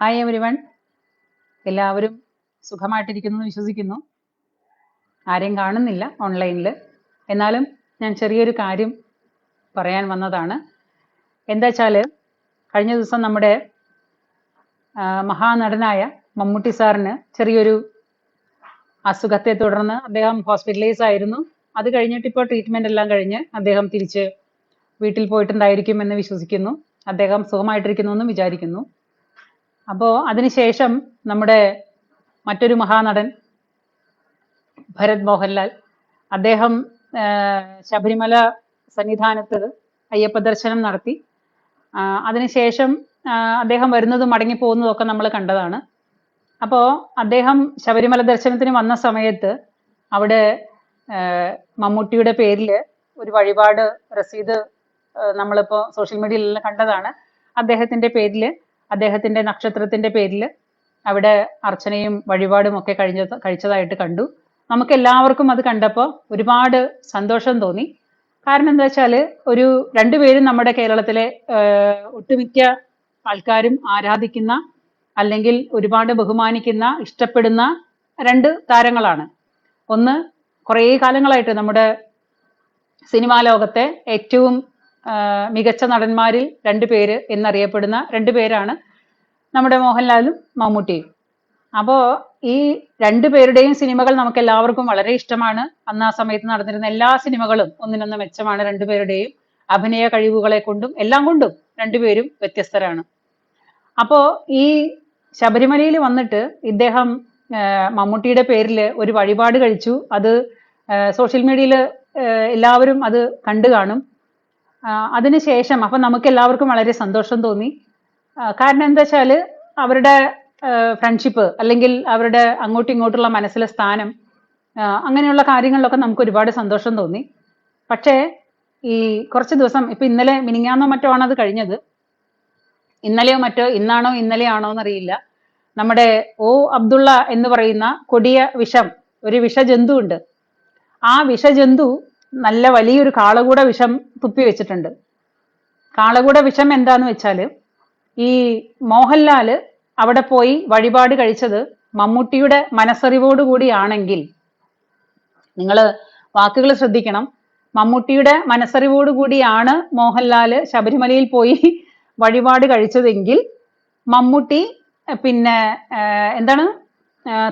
Hi every one എല്ലാവരും സുഖമായിട്ടിരിക്കുന്നു വിശ്വസിക്കുന്നു. ആരെയും കാണുന്നില്ല ഓൺലൈനിൽ എന്നാലും ഞാൻ ചെറിയൊരു കാര്യം പറയാൻ വന്നതാണ്. എന്താ വെച്ചാൽ കഴിഞ്ഞ ദിവസം നമ്മുടെ മഹാനടനായ മമ്മൂട്ടി സാറിന് ചെറിയൊരു അസുഖത്തെ തുടർന്ന് അദ്ദേഹം ഹോസ്പിറ്റലൈസ് ആയിരുന്നു. അത് കഴിഞ്ഞിട്ട് ഇപ്പോൾ ട്രീറ്റ്മെന്റ് എല്ലാം കഴിഞ്ഞ് അദ്ദേഹം തിരിച്ച് വീട്ടിൽ പോയിട്ടുണ്ടായിരിക്കും എന്ന് വിശ്വസിക്കുന്നു. അദ്ദേഹം സുഖമായിട്ടിരിക്കുന്നു എന്നും വിചാരിക്കുന്നു. അപ്പോൾ അതിനുശേഷം നമ്മുടെ മറ്റൊരു മഹാനടൻ ഭരത് മോഹൻലാൽ. അദ്ദേഹം ശബരിമല സന്നിധാനത്ത് അയ്യപ്പ ദർശനം നടത്തി. അതിനുശേഷം അദ്ദേഹം വരുന്നതും മടങ്ങി പോകുന്നതൊക്കെ നമ്മൾ കണ്ടതാണ്. അപ്പോൾ അദ്ദേഹം ശബരിമല ദർശനത്തിന് വന്ന സമയത്ത് അവിടെ മമ്മൂട്ടിയുടെ പേരിൽ ഒരു വഴിപാട് രസീത് ആ, നമ്മളിപ്പോൾ സോഷ്യൽ മീഡിയയിലെല്ലാം കണ്ടതാണ്. അദ്ദേഹത്തിന്റെ പേരിൽ അദ്ദേഹത്തിന്റെ നക്ഷത്രത്തിന്റെ പേരിൽ അവിടെ അർച്ചനയും വഴിപാടും ഒക്കെ കഴിഞ്ഞ കഴിച്ചതായിട്ട് കണ്ടു. നമുക്ക് എല്ലാവർക്കും അത് കണ്ടപ്പോൾ ഒരുപാട് സന്തോഷം തോന്നി. കാരണം എന്താ വെച്ചാൽ ഒരു രണ്ടുപേരും നമ്മുടെ കേരളത്തിലെ ഒട്ടുമിക്ക ആൾക്കാരും ആരാധിക്കുന്ന അല്ലെങ്കിൽ ഒരുപാട് ബഹുമാനിക്കുന്ന ഇഷ്ടപ്പെടുന്ന രണ്ട് താരങ്ങളാണ്. ഒന്ന് കുറേ കാലങ്ങളായിട്ട് നമ്മുടെ സിനിമാ ലോകത്തെ ഏറ്റവും മികച്ച നടന്മാരിൽ രണ്ട് പേര് എന്നറിയപ്പെടുന്ന രണ്ടു പേരാണ് നമ്മുടെ മോഹൻലാലും മമ്മൂട്ടിയും. അപ്പോൾ ഈ രണ്ടു പേരുടെയും സിനിമകൾ നമുക്ക് എല്ലാവർക്കും വളരെ ഇഷ്ടമാണ്. അന്ന് ആ സമയത്ത് നടന്നിരുന്ന എല്ലാ സിനിമകളും ഒന്നിനൊന്ന് മെച്ചമാണ് രണ്ടുപേരുടെയും അഭിനയ കഴിവുകളെ കൊണ്ടും എല്ലാം കൊണ്ടും രണ്ടുപേരും വ്യത്യസ്തരാണ്. അപ്പോൾ ഈ ശബരിമലയിൽ വന്നിട്ട് ഇദ്ദേഹം മമ്മൂട്ടിയുടെ പേരിൽ ഒരു വഴിപാട് കഴിച്ചു. അത് സോഷ്യൽ മീഡിയയിൽ എല്ലാവരും അത് കണ്ടു കാണും. അതിനുശേഷം അപ്പൊ നമുക്ക് എല്ലാവർക്കും വളരെ സന്തോഷം തോന്നി. കാരണം എന്താ വെച്ചാൽ അവരുടെ ഫ്രണ്ട്ഷിപ്പ് അല്ലെങ്കിൽ അവരുടെ അങ്ങോട്ടും ഇങ്ങോട്ടുള്ള മനസ്സിലെ സ്ഥാനം അങ്ങനെയുള്ള കാര്യങ്ങളിലൊക്കെ നമുക്ക് ഒരുപാട് സന്തോഷം തോന്നി. പക്ഷേ ഈ കുറച്ച് ദിവസം ഇപ്പൊ ഇന്നലെ മിനിങ്ങാന്നോ മറ്റോ ആണ് അത് കഴിഞ്ഞത്. ഇന്നലെയോ മറ്റോ ഇന്നാണോ ഇന്നലെയാണോ എന്നറിയില്ല. നമ്മുടെ ഓ അബ്ദുള്ള എന്ന് പറയുന്ന കൊടിയ വിഷം ഒരു വിഷജന്തു ഉണ്ട്. ആ വിഷജന്തു നല്ല വലിയൊരു കാളകൂട വിഷം തുപ്പി വെച്ചിട്ടുണ്ട്. കാളകൂട വിഷം എന്താന്ന് വെച്ചാൽ ഈ മോഹൻലാൽ അവിടെ പോയി വഴിപാട് കഴിച്ചത് മമ്മൂട്ടിയുടെ മനസ്സറിവോടുകൂടിയാണെങ്കിൽ നിങ്ങൾ വാക്കുകൾ ശ്രദ്ധിക്കണം. മമ്മൂട്ടിയുടെ മനസ്സറിവോടുകൂടിയാണ് മോഹൻലാൽ ശബരിമലയിൽ പോയി വഴിപാട് കഴിച്ചതെങ്കിൽ മമ്മൂട്ടി പിന്നെ എന്താണ്?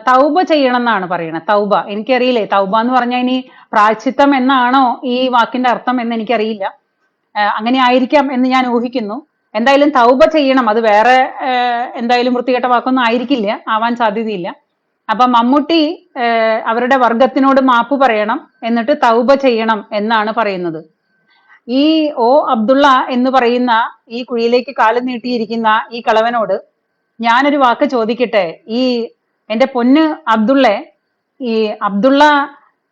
തൗബ ചെയ്യണം എന്നാണ് പറയണത് തൗബ. എനിക്കറിയില്ലേ തൗബ എന്ന് പറഞ്ഞാൽ ഇനി പ്രായച്ചിത്തം എന്നാണോ ഈ വാക്കിന്റെ അർത്ഥം എന്ന് എനിക്കറിയില്ല. അങ്ങനെ ആയിരിക്കാം എന്ന് ഞാൻ ഊഹിക്കുന്നു. എന്തായാലും തൗബ ചെയ്യണം. അത് വേറെ എന്തായാലും വൃത്തികെട്ട വാക്കൊന്നും ആയിരിക്കില്ല. ആവാൻ സാധ്യതയില്ല. അപ്പൊ മമ്മൂട്ടി അവരുടെ വർഗത്തിനോട് മാപ്പ് പറയണം. എന്നിട്ട് തൗബ ചെയ്യണം എന്നാണ് പറയുന്നത്. ഈ ഓ അബ്ദുള്ള എന്ന് പറയുന്ന ഈ കുഴിയിലേക്ക് കാലം നീട്ടിയിരിക്കുന്ന ഈ കളവനോട് ഞാനൊരു വാക്ക് ചോദിക്കട്ടെ? ഈ എന്റെ പൊന്ന് അബ്ദുള്ള ഈ അബ്ദുള്ള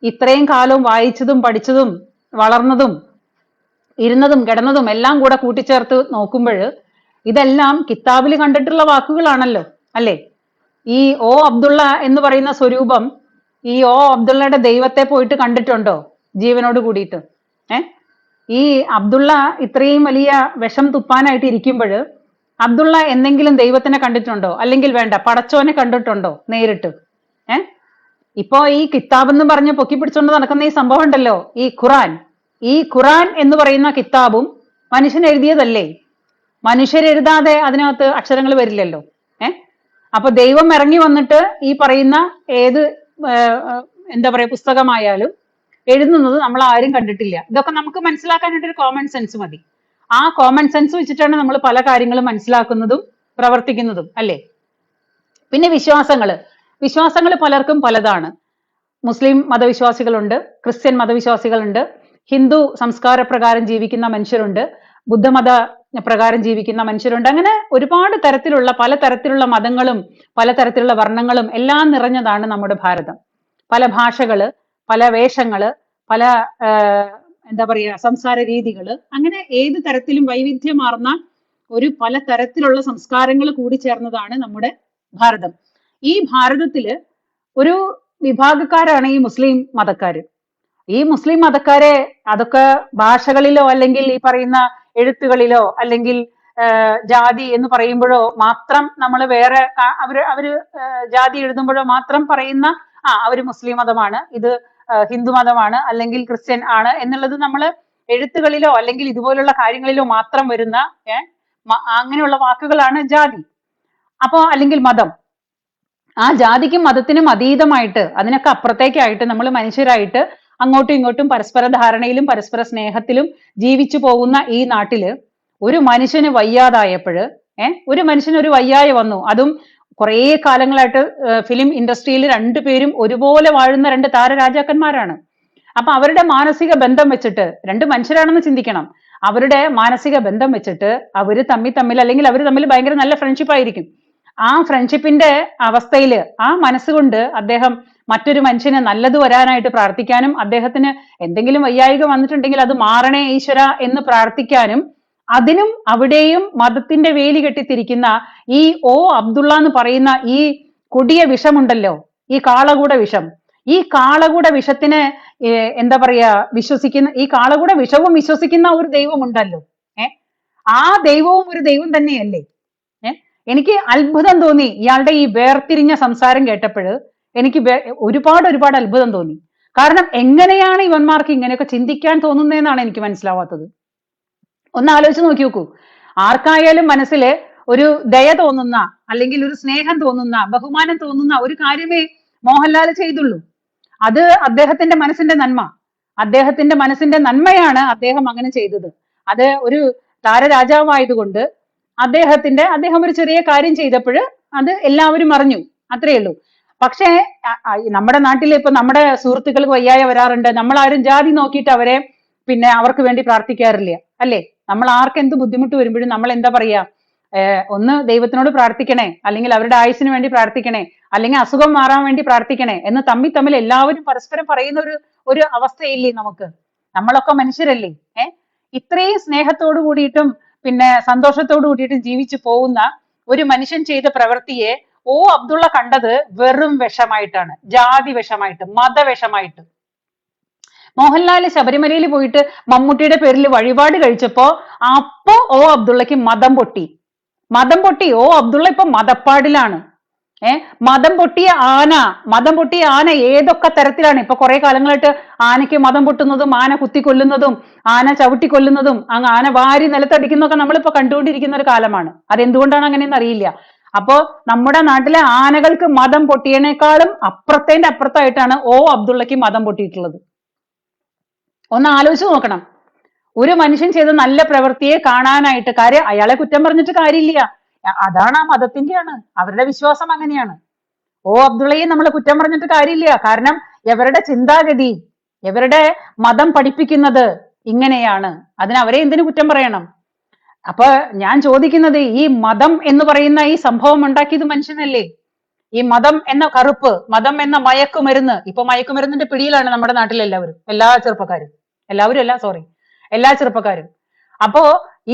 ഇത്രയും കാലം വായിച്ചതും പഠിച്ചതും വളർന്നതും ഇരുന്നതും കിടന്നതും എല്ലാം കൂടെ കൂട്ടിച്ചേർത്ത് നോക്കുമ്പോൾ ഇതെല്ലാം കിതാബിൽ കണ്ടിട്ടുള്ള വാക്കുകളാണല്ലോ അല്ലേ? ഈ ഓ അബ്ദുള്ള എന്ന് പറയുന്ന സ്വരൂപം ഈ ഓ അബ്ദുള്ളയുടെ ദൈവത്തെ പോയിട്ട് കണ്ടിട്ടുണ്ടോ ജീവനോട് കൂടിയിട്ട്? ഏ? ഈ അബ്ദുള്ള ഇത്രയും വലിയ വിഷം തുപ്പാനായിട്ട് ഇരിക്കുമ്പോൾ അബ്ദുള്ള എന്തെങ്കിലും ദൈവത്തിനെ കണ്ടിട്ടുണ്ടോ? അല്ലെങ്കിൽ വേണ്ട പടച്ചോനെ കണ്ടിട്ടുണ്ടോ നേരിട്ട്? ഏ? ഇപ്പോ ഈ കിതാബ് എന്ന് പറഞ്ഞ് പൊക്കി പിടിച്ചോണ്ട് നടക്കുന്ന ഈ സംഭവം ഉണ്ടല്ലോ ഈ ഖുറാൻ. ഈ ഖുറാൻ എന്ന് പറയുന്ന കിതാബും മനുഷ്യൻ എഴുതിയതല്ലേ? മനുഷ്യരെഴുതാതെ അതിനകത്ത് അക്ഷരങ്ങൾ വരില്ലല്ലോ. ഏ? അപ്പൊ ദൈവം ഇറങ്ങി വന്നിട്ട് ഈ പറയുന്ന ഏത് എന്താ പറയാ പുസ്തകമായാലും എഴുതുന്നത് നമ്മൾ ആരും കണ്ടിട്ടില്ല. ഇതൊക്കെ നമുക്ക് മനസ്സിലാക്കാനായിട്ട് ഒരു കോമൺ സെൻസ് മതി. ആ കോമൺ സെൻസ് വെച്ചിട്ടാണ് നമ്മൾ പല കാര്യങ്ങളും മനസ്സിലാക്കുന്നതും പ്രവർത്തിക്കുന്നതും അല്ലേ? പിന്നെ വിശ്വാസങ്ങൾ വിശ്വാസങ്ങൾ പലർക്കും പലതാണ്. മുസ്ലിം മതവിശ്വാസികളുണ്ട് ക്രിസ്ത്യൻ മതവിശ്വാസികളുണ്ട്. ഹിന്ദു സംസ്കാര പ്രകാരം ജീവിക്കുന്ന മനുഷ്യരുണ്ട് ബുദ്ധമത പ്രകാരം ജീവിക്കുന്ന മനുഷ്യരുണ്ട്. അങ്ങനെ ഒരുപാട് തരത്തിലുള്ള പല തരത്തിലുള്ള മതങ്ങളും പല തരത്തിലുള്ള വർണങ്ങളും എല്ലാം നിറഞ്ഞതാണ് നമ്മുടെ ഭാരതം. പല ഭാഷകൾ പല വേഷങ്ങൾ പല എന്താ പറയുക സംസാര രീതികൾ അങ്ങനെ ഏത് തരത്തിലും വൈവിധ്യമാർന്ന ഒരു പല തരത്തിലുള്ള സംസ്കാരങ്ങൾ കൂടി ചേർന്നതാണ് നമ്മുടെ ഭാരതം. ഈ ഭാരതത്തിൽ ഒരു വിഭാഗക്കാരാണ് ഈ മുസ്ലിം മതക്കാര്. ഈ മുസ്ലിം മതക്കാരെ അതൊക്കെ ഭാഷകളിലോ അല്ലെങ്കിൽ ഈ പറയുന്ന എഴുത്തുകളിലോ അല്ലെങ്കിൽ ജാതി എന്ന് പറയുമ്പോഴോ മാത്രം നമ്മൾ വേറെ അവർ അവർ ജാതി എഴുതുമ്പോഴോ മാത്രം പറയുന്ന ആ അവർ മുസ്ലിം മതമാണ്. ഇത് ഹിന്ദു മതമാണ് അല്ലെങ്കിൽ ക്രിസ്ത്യൻ ആണ് എന്നുള്ളത് നമ്മൾ എഴുത്തുകളിലോ അല്ലെങ്കിൽ ഇതുപോലുള്ള കാര്യങ്ങളിലോ മാത്രം വരുന്ന അങ്ങനെയുള്ള വാക്കുകളാണ് ജാതി. അപ്പോ അല്ലെങ്കിൽ മതം. ആ ജാതിക്കും മതത്തിനും അതീതമായിട്ട് അതിനൊക്കെ അപ്പുറത്തേക്കായിട്ട് നമ്മൾ മനുഷ്യരായിട്ട് അങ്ങോട്ടും ഇങ്ങോട്ടും പരസ്പര ധാരണയിലും പരസ്പര സ്നേഹത്തിലും ജീവിച്ചു പോകുന്ന ഈ നാട്ടിൽ ഒരു മനുഷ്യന് വയ്യാതായപ്പോഴ് ഏർ ഒരു മനുഷ്യന് ഒരു വയ്യായ വന്നു. അതും കുറേ കാലങ്ങളായിട്ട് ഫിലിം ഇൻഡസ്ട്രിയിൽ രണ്ടുപേരും ഒരുപോലെ വാഴുന്ന രണ്ട് താരരാജാക്കന്മാരാണ്. അപ്പൊ അവരുടെ മാനസിക ബന്ധം വെച്ചിട്ട് രണ്ട് മനുഷ്യരാണെന്ന് ചിന്തിക്കണം. അവരുടെ മാനസിക ബന്ധം വെച്ചിട്ട് അവർ തമ്മിൽ തമ്മിൽ അല്ലെങ്കിൽ അവർ തമ്മിൽ ഭയങ്കര നല്ല ഫ്രണ്ട്ഷിപ്പ് ആയിരിക്കും. ആ ഫ്രണ്ട്ഷിപ്പിന്റെ അവസ്ഥയിൽ ആ മനസ്സുകൊണ്ട് അദ്ദേഹം മറ്റൊരു മനുഷ്യന് നല്ലത് വരാനായിട്ട് പ്രാർത്ഥിക്കാനും അദ്ദേഹത്തിന് എന്തെങ്കിലും വയ്യായിക വന്നിട്ടുണ്ടെങ്കിൽ അത് മാറണേ ഈശ്വര എന്ന് പ്രാർത്ഥിക്കാനും അതിനും അവിടെയും മതത്തിന്റെ വേലി കെട്ടിത്തിരിക്കുന്ന ഈ ഓ അബ്ദുള്ള എന്ന് പറയുന്ന ഈ കൊടിയ വിഷമുണ്ടല്ലോ ഈ കാളകൂട വിഷം. ഈ കാളകൂട വിഷത്തിന് എന്താ പറയാ വിശ്വസിക്കുന്ന ഈ കാളകൂട വിഷവും വിശ്വസിക്കുന്ന ഒരു ദൈവമുണ്ടല്ലോ. ഏ? ആ ദൈവവും ഒരു ദൈവം തന്നെയല്ലേ? എനിക്ക് അത്ഭുതം തോന്നി ഇയാളുടെ ഈ വേർതിരിഞ്ഞ സംസാരം കേട്ടപ്പോൾ എനിക്ക് ഒരുപാട് ഒരുപാട് അത്ഭുതം തോന്നി. കാരണം എങ്ങനെയാണ് ഇവന്മാർക്ക് ഇങ്ങനെയൊക്കെ ചിന്തിക്കാൻ തോന്നുന്നതെന്നാണ് എനിക്ക് മനസ്സിലാവാത്തത്. ഒന്ന് ആലോചിച്ച് നോക്കി നോക്കൂ. ആർക്കായാലും മനസ്സിൽ ഒരു ദയ തോന്നുന്ന അല്ലെങ്കിൽ ഒരു സ്നേഹം തോന്നുന്ന ബഹുമാനം തോന്നുന്ന ഒരു കാര്യമേ മോഹൻലാൽ ചെയ്തുള്ളൂ. അത് അദ്ദേഹത്തിന്റെ മനസ്സിന്റെ നന്മ. അദ്ദേഹത്തിന്റെ മനസ്സിന്റെ നന്മയാണ് അദ്ദേഹം അങ്ങനെ ചെയ്തത്. അത് ഒരു താരരാജാവായതുകൊണ്ട് അദ്ദേഹത്തിന്റെ അദ്ദേഹം ഒരു ചെറിയ കാര്യം ചെയ്തപ്പോൾ അത് എല്ലാവരും അറിഞ്ഞു. അത്രയേ ഉള്ളൂ. പക്ഷേ നമ്മുടെ നാട്ടിൽ ഇപ്പൊ നമ്മുടെ സുഹൃത്തുക്കൾക്ക് വയ്യായ വരാറുണ്ട്. നമ്മൾ ആരും ജാതി നോക്കിയിട്ട് അവരെ പിന്നെ അവർക്ക് വേണ്ടി പ്രാർത്ഥിക്കാറില്ല. അല്ലേ? നമ്മൾ ആർക്ക് എന്ത് ബുദ്ധിമുട്ട് വരുമ്പോഴും നമ്മൾ എന്താ പറയാ? ഒന്ന് ദൈവത്തിനോട് പ്രാർത്ഥിക്കണേ. അല്ലെങ്കിൽ അവരുടെ ആയുസിന് വേണ്ടി പ്രാർത്ഥിക്കണേ. അല്ലെങ്കിൽ അസുഖം മാറാൻ വേണ്ടി പ്രാർത്ഥിക്കണേ എന്ന് തമ്മിൽ തമ്മിൽ എല്ലാവരും പരസ്പരം പറയുന്ന ഒരു ഒരു അവസ്ഥയില്ലേ നമുക്ക്? നമ്മളൊക്കെ മനുഷ്യരല്ലേ? ഏ? ഇത്രയും സ്നേഹത്തോടു കൂടിയിട്ടും പിന്നെ സന്തോഷത്തോടു കൂടിയിട്ടും ജീവിച്ചു പോകുന്ന ഒരു മനുഷ്യൻ ചെയ്ത പ്രവൃത്തിയെ ഓ അബ്ദുള്ള കണ്ടത് വെറും വിഷമായിട്ടാണ് ജാതി വിഷമായിട്ട് മതവിഷമായിട്ട് മോഹൻലാൽ ശബരിമലയിൽ പോയിട്ട് മമ്മൂട്ടിയുടെ പേരിൽ വഴിപാട് കഴിച്ചപ്പോ അപ്പോ ഓ അബ്ദുള്ളക്ക് മതം പൊട്ടി. മതം പൊട്ടി ഓ അബ്ദുള്ള ഇപ്പൊ മതപ്പാടിലാണ്. ഏ മതം പൊട്ടിയ ആന മതം പൊട്ടിയ ആന ഏതൊക്കെ തരത്തിലാണ്? ഇപ്പൊ കുറെ കാലങ്ങളായിട്ട് ആനയ്ക്ക് മതം പൊട്ടുന്നതും ആന കുത്തിക്കൊല്ലുന്നതും ആന ചവിട്ടി കൊല്ലുന്നതും അങ്ങ് ആന വാരി നിലത്തടിക്കുന്നതൊക്കെ നമ്മളിപ്പോ കണ്ടുകൊണ്ടിരിക്കുന്ന ഒരു കാലമാണ്. അതെന്തുകൊണ്ടാണ് അങ്ങനെയെന്ന് അറിയില്ല. അപ്പോ നമ്മുടെ നാട്ടിലെ ആനകൾക്ക് മതം പൊട്ടിയതിനേക്കാളും അപ്പുറത്തേന്റെ അപ്പുറത്തായിട്ടാണ് ഓ അബ്ദുള്ളക്ക് മതം പൊട്ടിയിട്ടുള്ളത്. ഒന്ന് ആലോചിച്ച് നോക്കണം. ഒരു മനുഷ്യൻ ചെയ്ത നല്ല പ്രവൃത്തിയെ കാണാനായിട്ട് കാര്യം അയാളെ കുറ്റം പറഞ്ഞിട്ട് കാര്യമില്ല. അതാണ് ആ മതത്തിന്റെയാണ്. അവരുടെ വിശ്വാസം അങ്ങനെയാണ്. ഓ അബ്ദുള്ളയെ നമ്മൾ കുറ്റം പറഞ്ഞിട്ട് കാര്യമില്ല. കാരണം എവരുടെ ചിന്താഗതി എവരുടെ മതം പഠിപ്പിക്കുന്നത് ഇങ്ങനെയാണ്. അതിന് അവരെ എന്തിനു കുറ്റം പറയണം? അപ്പൊ ഞാൻ ചോദിക്കുന്നത് ഈ മതം എന്ന് പറയുന്ന ഈ സംഭവം ഉണ്ടാക്കിയത് മനുഷ്യനല്ലേ? ഈ മതം എന്ന കറുപ്പ് മതം എന്ന മയക്കുമരുന്ന് ഇപ്പൊ മയക്കുമരുന്നിന്റെ പിടിയിലാണ് നമ്മുടെ നാട്ടിൽ എല്ലാവരും എല്ലാ ചെറുപ്പക്കാരും. എല്ലാവരും അല്ല സോറി എല്ലാ ചെറുപ്പക്കാരും. അപ്പോ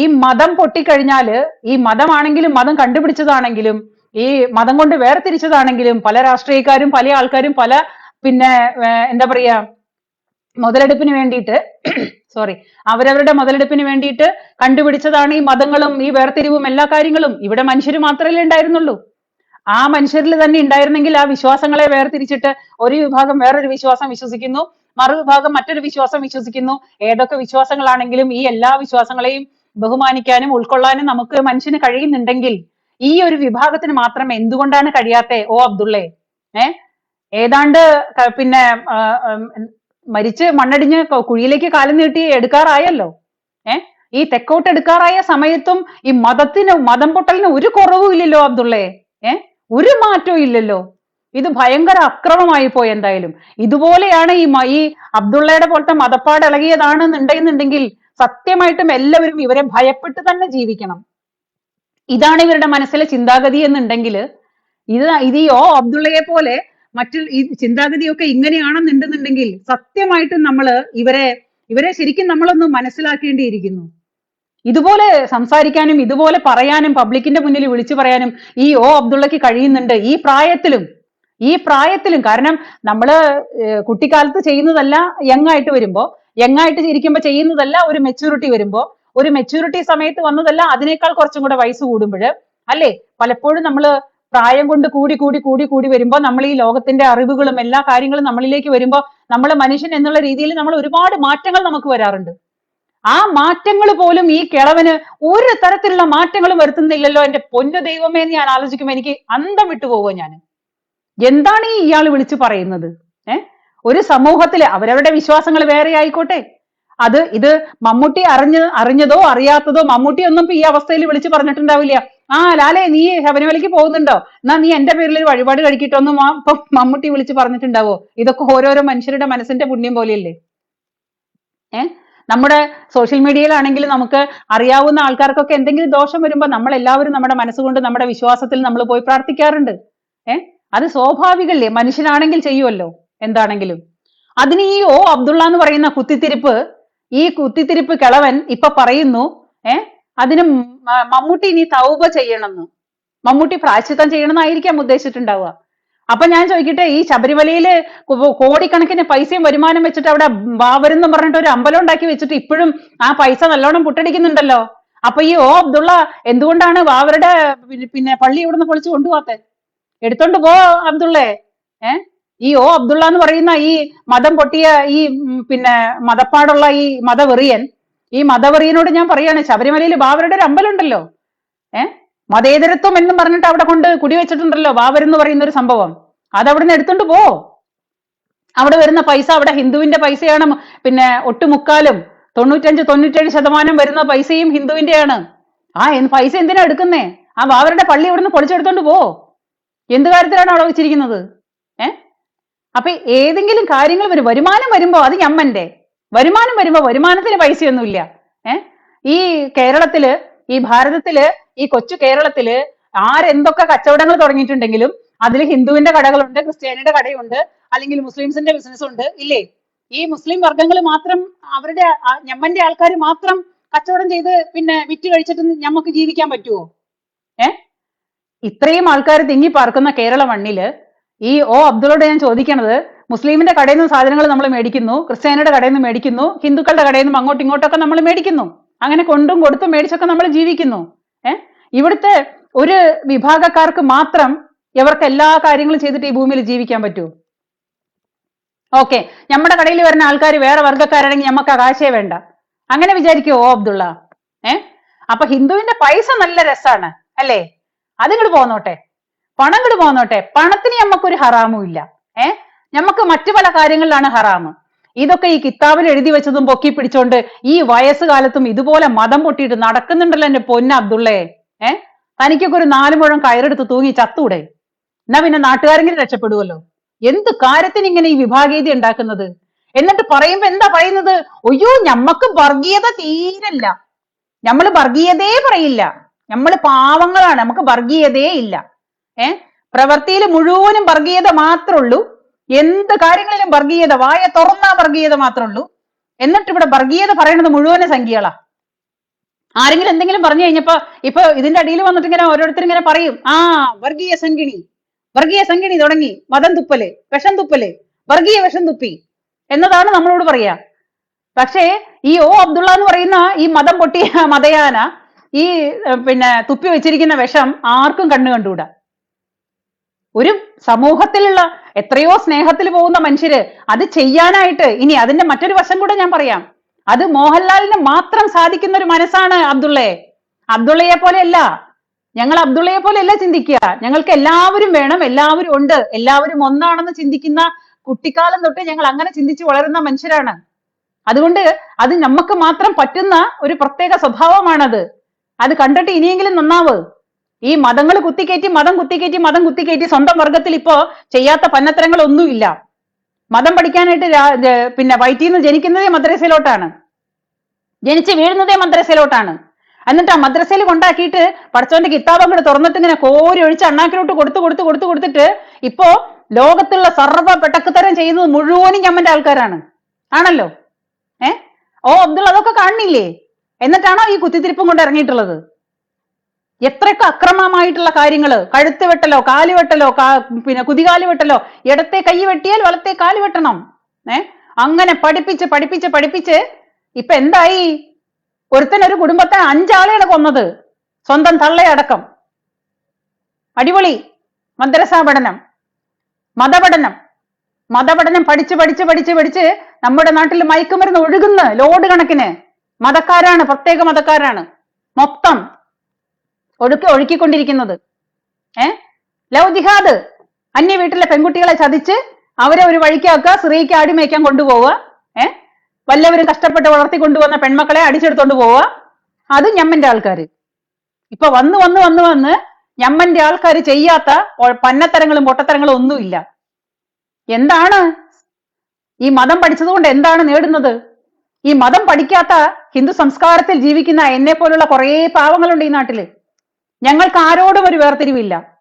ഈ മതം പൊട്ടിക്കഴിഞ്ഞാൽ ഈ മതമാണെങ്കിലും മതം കണ്ടുപിടിച്ചതാണെങ്കിലും ഈ മതം കൊണ്ട് വേർതിരിച്ചതാണെങ്കിലും പല രാഷ്ട്രീയക്കാരും പല ആൾക്കാരും പല പിന്നെ എന്താ പറയാ മുതലെടുപ്പിന് വേണ്ടിയിട്ട് സോറി അവരവരുടെ മുതലെടുപ്പിന് വേണ്ടിയിട്ട് കണ്ടുപിടിച്ചതാണ് ഈ മതങ്ങളും ഈ വേർതിരിവും എല്ലാ കാര്യങ്ങളും. ഇവിടെ മനുഷ്യർ മാത്രമല്ലേ ഉണ്ടായിരുന്നുള്ളൂ. ആ മനുഷ്യരിൽ തന്നെ ഉണ്ടായിരുന്നെങ്കിൽ ആ വിശ്വാസങ്ങളെ വേർതിരിച്ചിട്ട് ഒരു വിഭാഗം വേറൊരു വിശ്വാസം വിശ്വസിക്കുന്നു മറുവിഭാഗം മറ്റൊരു വിശ്വാസം വിശ്വസിക്കുന്നു. ഏതൊക്കെ വിശ്വാസങ്ങളാണെങ്കിലും ഈ എല്ലാ വിശ്വാസങ്ങളെയും ബഹുമാനിക്കാനും ഉൾക്കൊള്ളാനും നമുക്ക് മനുഷ്യന് കഴിയുന്നുണ്ടെങ്കിൽ ഈ ഒരു വിഭാഗത്തിന് മാത്രം എന്തുകൊണ്ടാണ് കഴിയാത്തെ ഓ അബ്ദുള്ളേ? ഏ? ഏതാണ്ട് പിന്നെ മരിച്ച് മണ്ണടിഞ്ഞ് കുഴിയിലേക്ക് കാലം നീട്ടി എടുക്കാറായല്ലോ. ഏ? ഈ തെക്കോട്ട് എടുക്കാറായ സമയത്തും ഈ മതത്തിന് മതം പൊട്ടലിന് ഒരു കുറവും ഇല്ലല്ലോ അബ്ദുള്ളേ. ഏ? ഒരു മാറ്റവും ഇല്ലല്ലോ. ഇത് ഭയങ്കര അക്രമമായി പോയി എന്തായാലും. ഇതുപോലെയാണ് ഈ ഈ അബ്ദുള്ളയുടെ പോലത്തെ മതപ്പാട് ഇളകിയതാണെന്നുണ്ടെന്നുണ്ടെങ്കിൽ സത്യമായിട്ടും എല്ലാവരും ഇവരെ ഭയപ്പെട്ട് തന്നെ ജീവിക്കണം. ഇതാണ് ഇവരുടെ മനസ്സിലെ ചിന്താഗതി എന്നുണ്ടെങ്കിൽ ഇത് ഇത് ഈ ഓ അബ്ദുള്ളയെ പോലെ മറ്റു ഈ ചിന്താഗതിയൊക്കെ ഇങ്ങനെയാണെന്നുണ്ടെന്നുണ്ടെങ്കിൽ സത്യമായിട്ടും നമ്മൾ ഇവരെ ഇവരെ ശരിക്കും നമ്മളൊന്ന് മനസ്സിലാക്കേണ്ടിയിരിക്കുന്നു. ഇതുപോലെ സംസാരിക്കാനും ഇതുപോലെ പറയാനും പബ്ലിക്കിന്റെ മുന്നിൽ വിളിച്ചു പറയാനും ഈ ഓ അബ്ദുള്ളക്ക് കഴിയുന്നുണ്ട്. ഈ പ്രായത്തിലും ഈ പ്രായത്തിലും കാരണം നമ്മൾ കുട്ടിക്കാലത്ത് ചെയ്യുന്നതല്ല യങ് ആയിട്ട് വരുമ്പോ യങ് ആയിട്ട് ഇരിക്കുമ്പോ ചെയ്യുന്നതല്ല ഒരു മെച്ചൂരിറ്റി വരുമ്പോ ഒരു മെച്യൂരിറ്റി സമയത്ത് വന്നതല്ല അതിനേക്കാൾ കുറച്ചും കൂടെ വയസ്സ് കൂടുമ്പോൾ അല്ലേ? പലപ്പോഴും നമ്മൾ പ്രായം കൊണ്ട് കൂടി കൂടി കൂടി കൂടി വരുമ്പോൾ നമ്മൾ ഈ ലോകത്തിന്റെ അറിവുകളും എല്ലാ കാര്യങ്ങളും നമ്മളിലേക്ക് വരുമ്പോൾ നമ്മൾ മനുഷ്യൻ എന്നുള്ള രീതിയിൽ നമ്മൾ ഒരുപാട് മാറ്റങ്ങൾ നമുക്ക് വരാറുണ്ട്. ആ മാറ്റങ്ങൾ പോലും ഈ കിളവന് ഒരു തരത്തിലുള്ള മാറ്റങ്ങളും വരുത്തുന്നില്ലല്ലോ എന്റെ പൊന്നു ദൈവമേ എന്ന് ഞാൻ ആലോചിക്കുമ്പോൾ എനിക്ക് അന്തം വിട്ടു പോവുക ഞാൻ എന്താണ് ഈ ഇയാൾ വിളിച്ചു പറയുന്നത്? ഏ? ഒരു സമൂഹത്തിലെ അവരവരുടെ വിശ്വാസങ്ങൾ വേറെ ആയിക്കോട്ടെ. അത് ഇത് മമ്മൂട്ടി അറിഞ്ഞ അറിഞ്ഞതോ അറിയാത്തതോ മമ്മൂട്ടി ഒന്നും ഈ അവസ്ഥയിൽ വിളിച്ചു പറഞ്ഞിട്ടുണ്ടാവില്ല. ആ ലാലേ നീ ശബരിമലയ്ക്ക് പോകുന്നുണ്ടോ? എന്നാ നീ എന്റെ പേരിൽ ഒരു വഴിപാട് കഴിക്കിട്ടൊന്നും ഇപ്പൊ മമ്മൂട്ടി വിളിച്ചു പറഞ്ഞിട്ടുണ്ടാവോ? ഇതൊക്കെ ഓരോരോ മനുഷ്യരുടെ മനസ്സിന്റെ പുണ്യം പോലെയല്ലേ? ഏ? നമ്മുടെ സോഷ്യൽ മീഡിയയിലാണെങ്കിൽ നമുക്ക് അറിയാവുന്ന ആൾക്കാർക്കൊക്കെ എന്തെങ്കിലും ദോഷം വരുമ്പോൾ നമ്മൾ എല്ലാവരും നമ്മുടെ മനസ്സുകൊണ്ട് നമ്മുടെ വിശ്വാസത്തിൽ നമ്മൾ പോയി പ്രാർത്ഥിക്കാറുണ്ട്. ഏ? അത് സ്വാഭാവികല്ലേ? മനുഷ്യനാണെങ്കിൽ ചെയ്യുമല്ലോ എന്താണെങ്കിലും. അതിന് ഈ ഓ അബ്ദുള്ള എന്ന് പറയുന്ന കുത്തിത്തിരിപ്പ് ഈ കുത്തിത്തിരിപ്പ് കിളവൻ ഇപ്പൊ പറയുന്നു ഏ? അതിന് മമ്മൂട്ടി ഇനി തൗബ ചെയ്യണമെന്ന്. മമ്മൂട്ടി പ്രായശ്ചിത്തം ചെയ്യണമെന്നായിരിക്കാം ഉദ്ദേശിച്ചിട്ടുണ്ടാവുക. അപ്പൊ ഞാൻ ചോദിക്കട്ടെ ഈ ശബരിമലയിൽ കോ- കോടിക്കണക്കിന് പൈസയും വരുമാനം വെച്ചിട്ട് അവിടെ ബാബരെന്ന് പറഞ്ഞിട്ട് ഒരു അമ്പലം ഉണ്ടാക്കി വെച്ചിട്ട് ഇപ്പോഴും ആ പൈസ നല്ലോണം പുട്ടടിക്കുന്നുണ്ടല്ലോ. അപ്പൊ ഈ ഓ അബ്ദുള്ള എന്തുകൊണ്ടാണ് വാവരുടെ പിന്നെ പള്ളി ഇവിടുന്ന് പൊളിച്ചു കൊണ്ടുപോകാത്തെ എടുത്തോണ്ട് പോ അബ്ദുള്ളേ. ഏ? ഈ ഓ അബ്ദുള്ള എന്ന് പറയുന്ന ഈ മതം പൊട്ടിയ ഈ പിന്നെ മതപ്പാടുള്ള ഈ മതവെറിയൻ ഈ മതവെറിയനോട് ഞാൻ പറയാണ് ശബരിമലയിൽ ബാബരുടെ ഒരു അമ്പലം ഉണ്ടല്ലോ ഏ? മതേതരത്വം എന്നും പറഞ്ഞിട്ട് അവിടെ കൊണ്ട് കുടിവെച്ചിട്ടുണ്ടല്ലോ ബാബർ എന്ന് പറയുന്ന ഒരു സംഭവം. അത് അവിടെ നിന്ന് എടുത്തോണ്ട് പോ. അവിടെ വരുന്ന പൈസ അവിടെ ഹിന്ദുവിന്റെ പൈസയാണ് പിന്നെ ഒട്ടുമുക്കാലും തൊണ്ണൂറ്റഞ്ച് തൊണ്ണൂറ്റേഴ് ശതമാനം വരുന്ന പൈസയും ഹിന്ദുവിന്റെയാണ്. ആ പൈസ എന്തിനാ എടുക്കുന്നേ? ആ ബാബരുടെ പള്ളി ഇവിടുന്ന് പൊളിച്ചെടുത്തോണ്ട് പോ. എന്ത് കാര്യത്തിലാണ് അവിടെ വെച്ചിരിക്കുന്നത്? ഏ? അപ്പൊ ഏതെങ്കിലും കാര്യങ്ങൾ വരും വരുമാനം വരുമ്പോ അത് ഞമ്മന്റെ. വരുമാനം വരുമ്പോ വരുമാനത്തിന് പൈസയൊന്നുമില്ല. ഏ? ഈ കേരളത്തിൽ ഈ ഭാരതത്തിൽ ഈ കൊച്ചു കേരളത്തിൽ ആരെന്തൊക്കെ കച്ചവടങ്ങൾ തുടങ്ങിയിട്ടുണ്ടെങ്കിലും അതിൽ ഹിന്ദുവിന്റെ കടകളുണ്ട് ക്രിസ്ത്യാനിയുടെ കടയുണ്ട് അല്ലെങ്കിൽ മുസ്ലിംസിന്റെ ബിസിനസ് ഉണ്ട് ഇല്ലേ? ഈ മുസ്ലിം വർഗങ്ങൾ മാത്രം അവരുടെ ഞമ്മന്റെ ആൾക്കാർ മാത്രം കച്ചവടം ചെയ്ത് പിന്നെ വിറ്റ് കഴിച്ചിട്ട് ഞമ്മക്ക് ജീവിക്കാൻ പറ്റുമോ ഏ? ഇത്രയും ആൾക്കാർ തിങ്ങി പാർക്കുന്ന കേരള മണ്ണിൽ ഈ ഓ അബ്ദുള്ളോട് ഞാൻ ചോദിക്കണത് മുസ്ലിമിന്റെ കടയിൽ നിന്ന് സാധനങ്ങൾ നമ്മൾ മേടിക്കുന്നു ക്രിസ്ത്യാനിയുടെ കടയിൽ നിന്ന് മേടിക്കുന്നു ഹിന്ദുക്കളുടെ കടയിൽ നിന്നും അങ്ങോട്ടും ഇങ്ങോട്ടൊക്കെ നമ്മൾ മേടിക്കുന്നു. അങ്ങനെ കൊണ്ടും കൊടുത്തും മേടിച്ചൊക്കെ നമ്മൾ ജീവിക്കുന്നു. ഏർ ഇവിടുത്തെ ഒരു വിഭാഗക്കാർക്ക് മാത്രം ഇവർക്ക് എല്ലാ കാര്യങ്ങളും ചെയ്തിട്ട് ഈ ഭൂമിയിൽ ജീവിക്കാൻ പറ്റൂ. ഓക്കെ. നമ്മുടെ കടയിൽ വരുന്ന ആൾക്കാർ വേറെ വർഗക്കാരാണെങ്കിൽ നമുക്ക് ആകാശേ വേണ്ട. അങ്ങനെ വിചാരിക്കുമോ ഓ അബ്ദുള്ള? ഏ? അപ്പൊ ഹിന്ദുവിന്റെ പൈസ നല്ല രസാണ് അല്ലേ? അതിങ്ങോട്ട് പോന്നോട്ടെ. പണം ഇങ്ങോട്ട് പോന്നോട്ടെ. പണത്തിന് നമുക്കൊരു ഹറാമും ഇല്ല. ഏ? നമുക്ക് മറ്റു പല കാര്യങ്ങളിലാണ് ഹറാമ്. ഇതൊക്കെ ഈ കിതാബിൽ എഴുതി വെച്ചതും പൊക്കി പിടിച്ചോണ്ട് ഈ വയസ്സുകാലത്തും ഇതുപോലെ മതം പൊട്ടിയിട്ട് നടക്കുന്നുണ്ടല്ലോ എന്റെ പൊന്ന അബ്ദുള്ളേ. ഏ? തനിക്കൊക്കെ ഒരു നാല് മുഴം കയറെടുത്ത് തൂങ്ങി ചത്തൂടെ? എന്നാ പിന്നെ നാട്ടുകാരെങ്കിലും രക്ഷപ്പെടുവല്ലോ? എന്ത് കാര്യത്തിന് ഇങ്ങനെ ഈ വിഭാഗീയത ഉണ്ടാക്കുന്നത്? എന്നിട്ട് പറയുമ്പോ എന്താ പറയുന്നത്? അയ്യോ ഞമ്മക്ക് വർഗീയത തീരല്ല. നമ്മൾ വർഗീയതയെ പറയില്ല. നമ്മൾ പാവങ്ങളാണ്. നമുക്ക് വർഗീയതയെ ഇല്ല. ഏ? പ്രവൃത്തിയിൽ മുഴുവനും വർഗീയത മാത്രമേ ഉള്ളൂ. എന്ത് കാര്യങ്ങളിലും വർഗീയത വായ തുറന്ന വർഗീയത മാത്രമേ ഉള്ളൂ എന്നിട്ട് ഇവിടെ വർഗീയത പറയുന്നത് മുഴുവനെ സംഖ്യകളാ. ആരെങ്കിലും എന്തെങ്കിലും പറഞ്ഞു കഴിഞ്ഞപ്പോ ഇപ്പൊ ഇതിന്റെ അടിയിൽ വന്നിട്ട് ഇങ്ങനെ ഓരോരുത്തർ ഇങ്ങനെ പറയും. ആ വർഗീയ സംഗിണി വർഗീയ സംഗിണി തുടങ്ങി. മതം തുപ്പൽ വിഷം തുപ്പൽ വർഗീയ വിഷം തുപ്പി എന്നതാണ് നമ്മളോട് പറയാ. പക്ഷേ ഈ ഓ അബ്ദുള്ള എന്ന് പറയുന്ന ഈ മതം പൊട്ടിയ മതയാന ഈ പിന്നെ തുപ്പി വെച്ചിരിക്കുന്ന വിഷം ആർക്കും കണ്ണു കണ്ടുകൂടാ ഒരു സമൂഹത്തിലുള്ള എത്രയോ സ്നേഹത്തിൽ പോകുന്ന മനുഷ്യര് അത് ചെയ്യാനായിട്ട് ഇനി അതിന്റെ മറ്റൊരു വശം കൂടെ ഞാൻ പറയാം. അത് മോഹൻലാലിന് മാത്രം സാധിക്കുന്ന ഒരു മനസ്സാണ് അബ്ദുള്ളയെ. അബ്ദുള്ളയെ പോലെയല്ല. ഞങ്ങൾ അബ്ദുള്ളയെ പോലെയല്ല ചിന്തിക്കുക. ഞങ്ങൾക്ക് എല്ലാവരും വേണം എല്ലാവരും ഉണ്ട് എല്ലാവരും ഒന്നാണെന്ന് ചിന്തിക്കുന്ന കുട്ടിക്കാലം തൊട്ട് ഞങ്ങൾ അങ്ങനെ ചിന്തിച്ച് വളരുന്ന മനുഷ്യരാണ്. അതുകൊണ്ട് അത് നമുക്ക് മാത്രം പറ്റുന്ന ഒരു പ്രത്യേക സ്വഭാവമാണത്. അത് കണ്ടിട്ട് ഇനിയെങ്കിലും നന്നാവ്. ഈ മതങ്ങൾ കുത്തിക്കയറ്റി മതം കുത്തിക്കയറ്റി മതം കുത്തിക്കയറ്റി സ്വന്തം വർഗത്തിൽ ഇപ്പോ ചെയ്യാത്ത പന്നത്തരങ്ങൾ ഒന്നുമില്ല മതം പഠിക്കാനായിട്ട് പിന്നെ വയറ്റിൽ നിന്ന് ജനിക്കുന്നതേ മദ്രസയിലോട്ടാണ്. ജനിച്ച് വീഴുന്നതേ മദ്രസയിലോട്ടാണ്. എന്നിട്ട് ആ മദ്രസയിൽ കൊണ്ടാക്കിയിട്ട് പഠിച്ചവന്റെ കിതാബം കൂടെ തുറന്നിട്ട് ഇങ്ങനെ കോരി ഒഴിച്ച് അണ്ണാക്കിലോട്ട് കൊടുത്തു കൊടുത്തു കൊടുത്തു കൊടുത്തിട്ട് ഇപ്പോ ലോകത്തുള്ള സർവ പെട്ടക്കുത്തരം ചെയ്യുന്നത് മുഴുവനും ഞമ്മന്റെ ആൾക്കാരാണ്. ആണല്ലോ? ഏ? ഓ അബ്ദുൾ അതൊക്കെ കാണില്ലേ എന്നിട്ടാണോ ഈ കുത്തിത്തിരിപ്പും കൊണ്ട് ഇറങ്ങിയിട്ടുള്ളത്? എത്രയൊക്കെ അക്രമമായിട്ടുള്ള കാര്യങ്ങൾ കഴുത്ത് വെട്ടലോ കാൽ വെട്ടലോ പിന്നെ കുതികാൽ വെട്ടലോ? ഇടത്തെ കൈ വെട്ടിയാൽ വലത്തെ കാൽ വെട്ടണം. ഏ? അങ്ങനെ പഠിപ്പിച്ച് പഠിപ്പിച്ച് പഠിപ്പിച്ച് ഇപ്പൊ എന്തായി? ഒരുത്തൻ ഒരു കുടുംബത്തെ അഞ്ചാളെയാണ് കൊന്നത്. സ്വന്തം തള്ളയടക്കം. അടിപൊളി. മദ്രസാ പഠനം. മതപഠനം. മതപഠനം പഠിച്ച് പഠിച്ച് പഠിച്ച് പഠിച്ച് നമ്മുടെ നാട്ടിൽ മയക്കുമരുന്ന് ഒഴുകുന്ന ലോഡ് കണക്കിന്. മതക്കാരാണ് പ്രത്യേക മതക്കാരാണ്. മൊത്തം ഒഴുക്കി ഒഴുക്കിക്കൊണ്ടിരിക്കുന്നത്. ഏ? ലവ് ജിഹാദ്. അന്യ വീട്ടിലെ പെൺകുട്ടികളെ ചതിച്ച് അവരെ ഒരു വഴിക്കാക്കുക സ്ത്രീക്ക് അടിമയ്ക്കാൻ കൊണ്ടുപോവുക. ഏ? വല്ലവരും കഷ്ടപ്പെട്ട് വളർത്തി കൊണ്ടുവന്ന പെൺമക്കളെ അടിച്ചെടുത്തോണ്ട് പോവുക. അത് ഞമ്മന്റെ ആൾക്കാർ ഇപ്പൊ വന്ന് വന്ന് വന്ന് വന്ന് ഞമ്മന്റെ ആൾക്കാർ ചെയ്യാത്ത പന്നത്തരങ്ങളും പൊട്ടത്തരങ്ങളും ഒന്നുമില്ല എന്താണ്? ഈ മതം പഠിച്ചതുകൊണ്ട് എന്താണ് നേടുന്നത്? ഈ മതം പഠിക്കാത്ത ഹിന്ദു സംസ്കാരത്തിൽ ജീവിക്കുന്ന എന്നെ പോലുള്ള കുറേ പാവങ്ങളുണ്ട് ഈ നാട്ടിൽ. ഞങ്ങൾക്ക് ആരോടും ഒരു വേർതിരിവില്ല.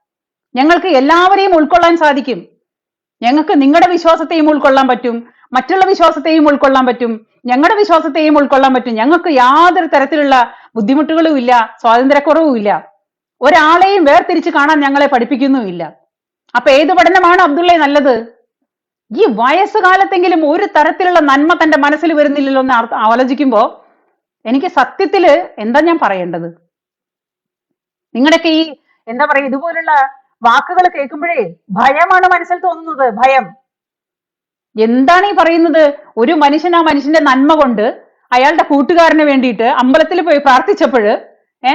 ഞങ്ങൾക്ക് എല്ലാവരെയും ഉൾക്കൊള്ളാൻ സാധിക്കും. ഞങ്ങൾക്ക് നിങ്ങളുടെ വിശ്വാസത്തെയും ഉൾക്കൊള്ളാൻ പറ്റും. മറ്റുള്ള വിശ്വാസത്തെയും ഉൾക്കൊള്ളാൻ പറ്റും. ഞങ്ങളുടെ വിശ്വാസത്തെയും ഉൾക്കൊള്ളാൻ പറ്റും. ഞങ്ങൾക്ക് യാതൊരു തരത്തിലുള്ള ബുദ്ധിമുട്ടുകളും ഇല്ല സ്വാതന്ത്ര്യക്കുറവും ഇല്ല. ഒരാളെയും വേർതിരിച്ച് കാണാൻ ഞങ്ങളെ പഠിപ്പിക്കുന്നുമില്ല. അപ്പൊ ഏത് പഠനമാണ് അബ്ദുള്ള നല്ലത്? ഈ വയസ്സുകാലത്തെങ്കിലും ഒരു തരത്തിലുള്ള നന്മ തന്റെ മനസ്സിൽ വരുന്നില്ലല്ലോ എന്ന് ആലോചിക്കുമ്പോൾ ആലോചിക്കുമ്പോ എനിക്ക് സത്യത്തിൽ എന്താ ഞാൻ പറയേണ്ടത്? നിങ്ങളുടെയൊക്കെ ഈ എന്താ പറയാ ഇതുപോലുള്ള വാക്കുകൾ കേൾക്കുമ്പോഴേ ഭയമാണ് മനസ്സിൽ തോന്നുന്നത് ഭയം. എന്താണ് ഈ പറയുന്നത്? ഒരു മനുഷ്യൻ ആ മനുഷ്യന്റെ നന്മ കൊണ്ട് അയാളുടെ കൂട്ടുകാരന് വേണ്ടിയിട്ട് അമ്പലത്തിൽ പോയി പ്രാർത്ഥിച്ചപ്പോൾ ഏ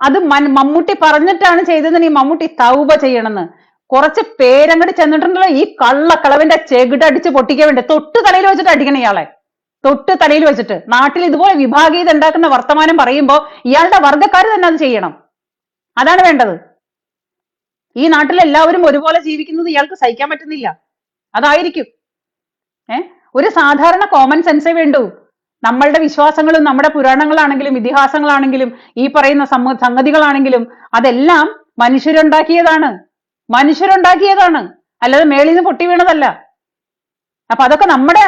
അത് മമ്മൂട്ടി പറഞ്ഞിട്ടാണ് ചെയ്തതെന്ന് ഈ മമ്മൂട്ടി തൗബ ചെയ്യണമെന്ന്. കുറച്ച് പേരങ്ങോട്ട് ചെന്നിട്ടുണ്ടല്ലോ ഈ കള്ളക്കളവിന്റെ ചെകിടടിച്ച് പൊട്ടിക്കാൻ വേണ്ടി. തൊട്ട് തലയിൽ വെച്ചിട്ട് അടിക്കണം ഇയാളെ. തൊട്ട് തലയിൽ വെച്ചിട്ട്. നാട്ടിൽ ഇതുപോലെ വിഭാഗീയത ഉണ്ടാക്കുന്ന വർത്തമാനം പറയുമ്പോ ഇയാളുടെ വർഗക്കാർ തന്നെ അത് ചെയ്യണം. അതാണ് വേണ്ടത്. ഈ നാട്ടിൽ എല്ലാവരും ഒരുപോലെ ജീവിക്കുന്നത് ഇയാൾക്ക് സഹിക്കാൻ പറ്റുന്നില്ല. അതായിരിക്കും. ഏ? ഒരു സാധാരണ കോമൺ സെൻസേ വേണ്ടൂ. നമ്മളുടെ വിശ്വാസങ്ങളും നമ്മുടെ പുരാണങ്ങളാണെങ്കിലും ഇതിഹാസങ്ങളാണെങ്കിലും ഈ പറയുന്ന സംഗതികളാണെങ്കിലും അതെല്ലാം മനുഷ്യരുണ്ടാക്കിയതാണ്. മനുഷ്യരുണ്ടാക്കിയതാണ്. അല്ലാതെ മേളിൽ നിന്ന് പൊട്ടി വീണതല്ല. അപ്പൊ അതൊക്കെ നമ്മുടെ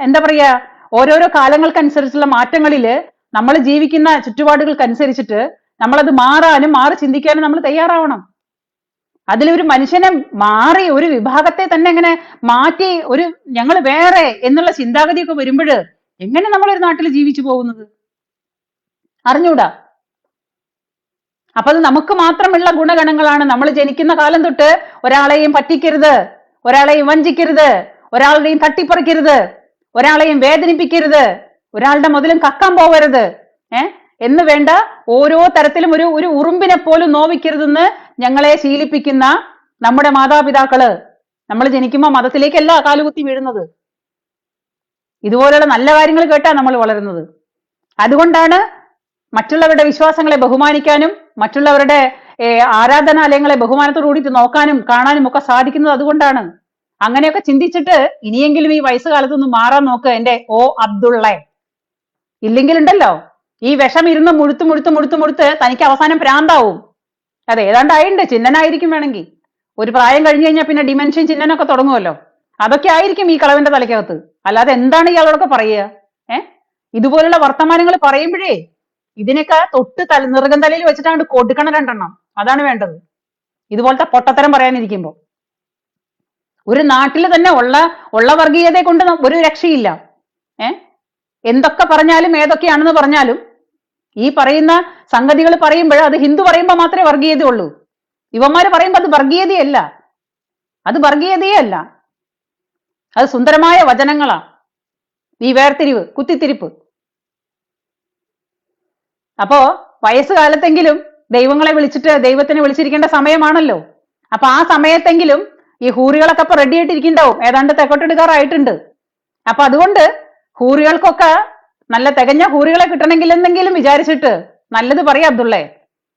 എന്താ പറയാ ഓരോരോ കാലങ്ങൾക്കനുസരിച്ചുള്ള മാറ്റങ്ങളിൽ നമ്മൾ ജീവിക്കുന്ന ചുറ്റുപാടുകൾക്കനുസരിച്ചിട്ട് നമ്മളത് മാറാനും മാറി ചിന്തിക്കാനും നമ്മൾ തയ്യാറാവണം. അതിലൊരു മനുഷ്യനെ മാറി ഒരു വിഭാഗത്തെ തന്നെ ഇങ്ങനെ മാറ്റി ഒരു ഞങ്ങൾ വേറെ എന്നുള്ള ചിന്താഗതിയൊക്കെ വരുമ്പോൾ എങ്ങനെ നമ്മൾ ഒരു നാട്ടിൽ ജീവിച്ചു പോകുന്നത്? അറിഞ്ഞൂടാ? അപ്പൊ അത് നമുക്ക് മാത്രമുള്ള ഗുണഗണങ്ങളാണ്. നമ്മൾ ജനിക്കുന്ന കാലം തൊട്ട് ഒരാളെയും പറ്റിക്കരുത് ഒരാളെയും വഞ്ചിക്കരുത് ഒരാളുടെയും തട്ടിപ്പറിക്കരുത് ഒരാളെയും വേദനിപ്പിക്കരുത് ഒരാളുടെ മുതലും കക്കാൻ പോകരുത് ഏ? എന്ന് വേണ്ട ഓരോ തരത്തിലും ഒരു ഒരു ഉറുമ്പിനെ പോലും നോവിക്കരുതെന്ന് ഞങ്ങളെ ശീലിപ്പിക്കുന്ന നമ്മുടെ മാതാപിതാക്കൾ. നമ്മൾ ജനിക്കുമ്പോൾ മതത്തിലേക്കല്ല കാലുകുത്തി വീഴുന്നത്. ഇതുപോലുള്ള നല്ല കാര്യങ്ങൾ കേട്ടാ നമ്മൾ വളരുന്നത്. അതുകൊണ്ടാണ് മറ്റുള്ളവരുടെ വിശ്വാസങ്ങളെ ബഹുമാനിക്കാനും മറ്റുള്ളവരുടെ ആരാധനാലയങ്ങളെ ബഹുമാനത്തോടു കൂടിയിട്ട് നോക്കാനും കാണാനും ഒക്കെ സാധിക്കുന്നത് അതുകൊണ്ടാണ്. അങ്ങനെയൊക്കെ ചിന്തിച്ചിട്ട് ഇനിയെങ്കിലും ഈ വയസ്സുകാലത്തൊന്ന് മാറാൻ നോക്ക് എന്റെ ഓ അബ്ദുള്ള. ഇല്ലെങ്കിലുണ്ടല്ലോ. ഈ വിഷം ഇരുന്ന് മുഴുത്ത് മുഴുത്ത് മുഴുത്ത് മുഴുത്ത് തനിക്ക് അവസാനം പ്രാന്താവും. അതെ ഏതാണ്ടായിണ്ട്? ചിഹ്നനായിരിക്കും വേണമെങ്കിൽ. ഒരു പ്രായം കഴിഞ്ഞു കഴിഞ്ഞാൽ പിന്നെ ഡിമെൻഷൻ ചിഹ്നനൊക്കെ തുടങ്ങുമല്ലോ. അതൊക്കെ ആയിരിക്കും ഈ കളവിന്റെ തലയ്ക്കകത്ത്. അല്ലാതെ എന്താണ് ഇയാളോടൊക്കെ പറയുക? ഏ? ഇതുപോലുള്ള വർത്തമാനങ്ങൾ പറയുമ്പോഴേ ഇതിനൊക്കെ തൊട്ട് തല നിറുകം തലയിൽ വെച്ചിട്ടാണ് കൊടുക്കണം രണ്ടെണ്ണം. അതാണ് വേണ്ടത്. ഇതുപോലത്തെ പൊട്ടത്തരം പറയാനിരിക്കുമ്പോൾ ഒരു നാട്ടിൽ തന്നെ ഉള്ള ഉള്ള വർഗീയതയെ കൊണ്ട് ഒരു രക്ഷയില്ല. ഏ? എന്തൊക്കെ പറഞ്ഞാലും ഏതൊക്കെയാണെന്ന് പറഞ്ഞാലും ഈ പറയുന്ന സംഗതികൾ പറയുമ്പോൾ അത് ഹിന്ദു പറയുമ്പോൾ മാത്രമേ വർഗീയത ഉള്ളൂ. ഇവന്മാർ പറയുമ്പോൾ അത് വർഗീയതയല്ല അത് വർഗീയതയേ അല്ല. അത് സുന്ദരമായ വചനങ്ങളാ. ഈ വേർതിരിവ് കുത്തിത്തിരിപ്പ്. അപ്പോ വയസ്സുകാലത്തെങ്കിലും ദൈവങ്ങളെ വിളിച്ചിട്ട് ദൈവത്തിനെ വിളിച്ചിരിക്കേണ്ട സമയമാണല്ലോ. അപ്പൊ ആ സമയത്തെങ്കിലും ഈ ഹൂറികളൊക്കെ ഇപ്പൊ റെഡി ആയിട്ടിരിക്കണ്ടാവും ഏതാണ്ട് തെക്കോട്ടെടുക്കാറായിട്ടുണ്ട്. അപ്പൊ അതുകൊണ്ട് ഹൂറികൾക്കൊക്കെ നല്ല തികഞ്ഞ ഹൂറികളെ കിട്ടണമെങ്കിൽ എന്തെങ്കിലും വിചാരിച്ചിട്ട് നല്ലത് പറയാ അബ്ദുള്ളേ.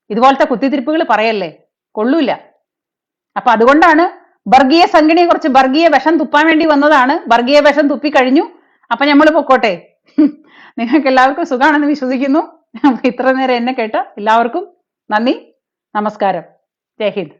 ഇതുപോലത്തെ കുത്തിത്തിരിപ്പുകൾ പറയല്ലേ? കൊള്ളൂല. അപ്പൊ അതുകൊണ്ടാണ് വർഗീയ സംഘടനയെ കുറിച്ച് വർഗീയ വിഷം തുപ്പാൻ വേണ്ടി വന്നതാണ്. വർഗീയ വിഷം തുപ്പി കഴിഞ്ഞു. അപ്പൊ നമ്മൾ പൊക്കോട്ടെ. നിങ്ങൾക്ക് എല്ലാവർക്കും സുഖാണെന്ന് വിശ്വസിക്കുന്നു. ഇത്ര നേരം എന്നെ കേട്ട എല്ലാവർക്കും നന്ദി. നമസ്കാരം. ജയ് ഹിന്ദ്.